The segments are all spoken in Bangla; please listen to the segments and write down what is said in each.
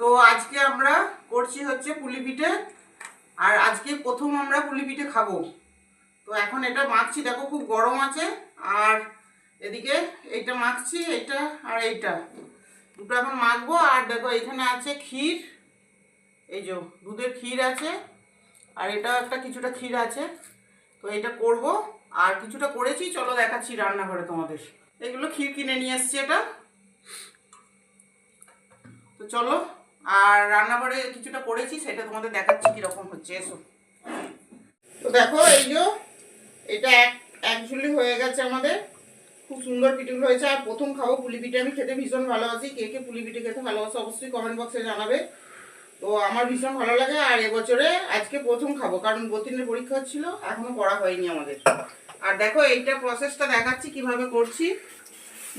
তো আজকে আমরা করছি হচ্ছে পুলি পিঠে আর আজকে প্রথম আমরা পুলি পিঠে খাব। তো এখন এটা মাখছি, দেখো খুব গরম আছে, আর এদিকে এইটা মাখছি, এইটা আর এইটা। দুটো এখন মাখবো, আর দেখো এখানে আছে ক্ষীর, এই যে দুধের ক্ষীর আছে, আর এটাও একটা কিছুটা ক্ষীর আছে। তো এটা করব, আর কিছুটা করেছি, চলো দেখাচ্ছি রান্নাঘরে তোমাদের। এগুলো ক্ষীর কিনে নিয়ে এসছি এটা। তো চলো আর রান্নাঘরে কিছুটা করেছি, সেটা তোমাদের দেখাচ্ছি কীরকম হচ্ছে, এসো। তো দেখো, এই যে, এটা এক এক ঝুলি হয়ে গেছে আমাদের। খুব সুন্দর পিঠেগুলো হয়েছে। আর প্রথম খাব পুলি পিঠে আমি খেতে ভীষণ ভালোবাসি। কে কে পুলি পিঠে খেতে ভালোবাসে অবশ্যই কমেন্ট বক্সে জানাবে। তো আমার ভীষণ ভালো লাগে। আর এবছরে আজকে প্রথম খাব, কারণ গতিনের পরীক্ষা হচ্ছিল, এখনও করা হয়নি আমাদের। আর দেখো, এইটা প্রসেসটা দেখাচ্ছি কীভাবে করছি।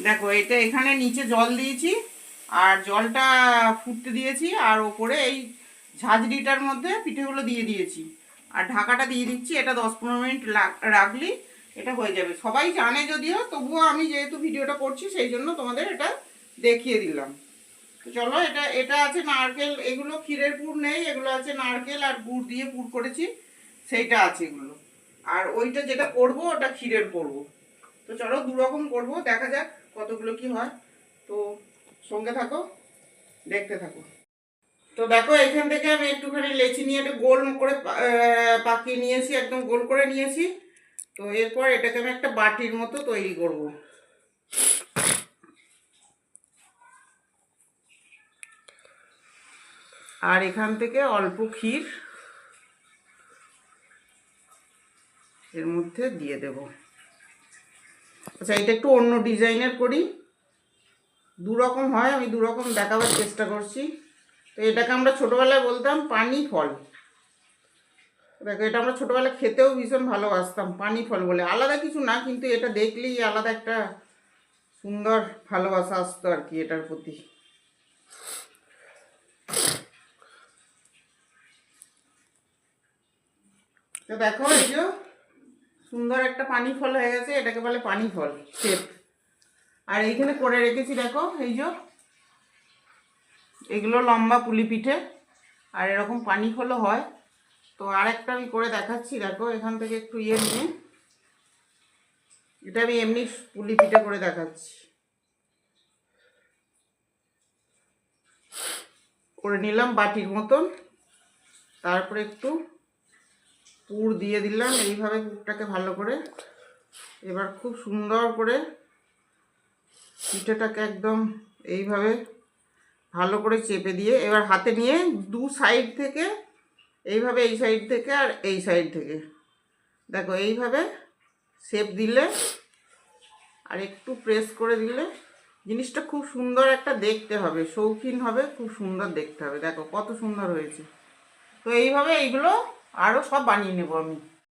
দেখো, এটা এখানে নিচে জল দিয়েছি। আর জলটা ফুটতে দিয়েছি আর ওপরে এই ঝাঁঝরিটার মধ্যে পিঠেগুলো দিয়ে দিয়েছি। আর ঢাকাটা দিয়ে দিচ্ছি, এটা দশ পনেরো মিনিট রাখলি এটা হয়ে যাবে। সবাই জানে যদিও, তবুও আমি যেহেতু ভিডিওটা করছি, সেই জন্য তোমাদের এটা দেখিয়ে দিলাম। তো চলো, এটা এটা আছে নারকেল, এগুলো ক্ষীরের পুর নেই, এগুলো আছে নারকেল আর গুড় দিয়ে পুর করেছি, সেইটা আছে এগুলো। আর ওইটা যেটা করব, ওটা ক্ষীরের করব। তো চলো দু রকম করব, দেখা যাক কতগুলো কি হয়। তো সঙ্গে থাকো, দেখতে থাকো। তো দেখো, এখান থেকে আমি একটুখানি লেচি নিয়ে একটু গোল করে পাকিয়ে নিয়েছি, একদম গোল করে নিয়েছি। তো এরপর এটাকে আমি একটা বাটির মতো তৈরি করব। আর এখান থেকে অল্প ক্ষীর এর মধ্যে দিয়ে দেব। আচ্ছা এটা একটু অন্য ডিজাইনের করি। দু রকম হয়, আমি দু রকম দেখাবার চেষ্টা করছি। তো এটাকে আমরা ছোটোবেলায় বলতাম পানি ফল। দেখো, এটা আমরা ছোটোবেলায় খেতেও ভীষণ ভালোবাসতাম, পানি ফল বলে। আলাদা কিছু না, কিন্তু এটা দেখলেই আলাদা একটা সুন্দর ভালোবাসা আসতো আর কি এটার প্রতি। তো দেখো, এই যে সুন্দর একটা পানি ফল হয়ে গেছে, এটাকে বলে পানি ফল, শেপ। আর এইখানে করে রেখেছি, দেখো, এই যে। এগুলো লম্বা পুলি পিঠে, আর এরকম পানি ফলও হয়। তো আরেকটা আমি করে দেখাচ্ছি, দেখো, এখান থেকে একটু ইয়ে নিয়ে। এটা আমি এমনি পুলি পিঠে করে দেখাচ্ছি। করে নিলাম বাটির মতন। তারপরে একটু পুর দিয়ে দিলাম, এইভাবে পুরটাকে ভালো করে। এবার খুব সুন্দর করে পিঠেটাকে একদম এইভাবে ভালো করে চেপে দিয়ে এবার হাতে নিয়ে দু সাইড থেকে এইভাবে এই সাইড থেকে আর এই সাইড থেকে। দেখো এইভাবে শেপ দিলে আর একটু প্রেস করে দিলে জিনিসটা খুব সুন্দর একটা দেখতে হবে, শৌখিন হবে, খুব সুন্দর দেখতে হবে। দেখো কত সুন্দর হয়েছে। তো এইভাবে এইগুলো আরও সব বানিয়ে নেব আমি।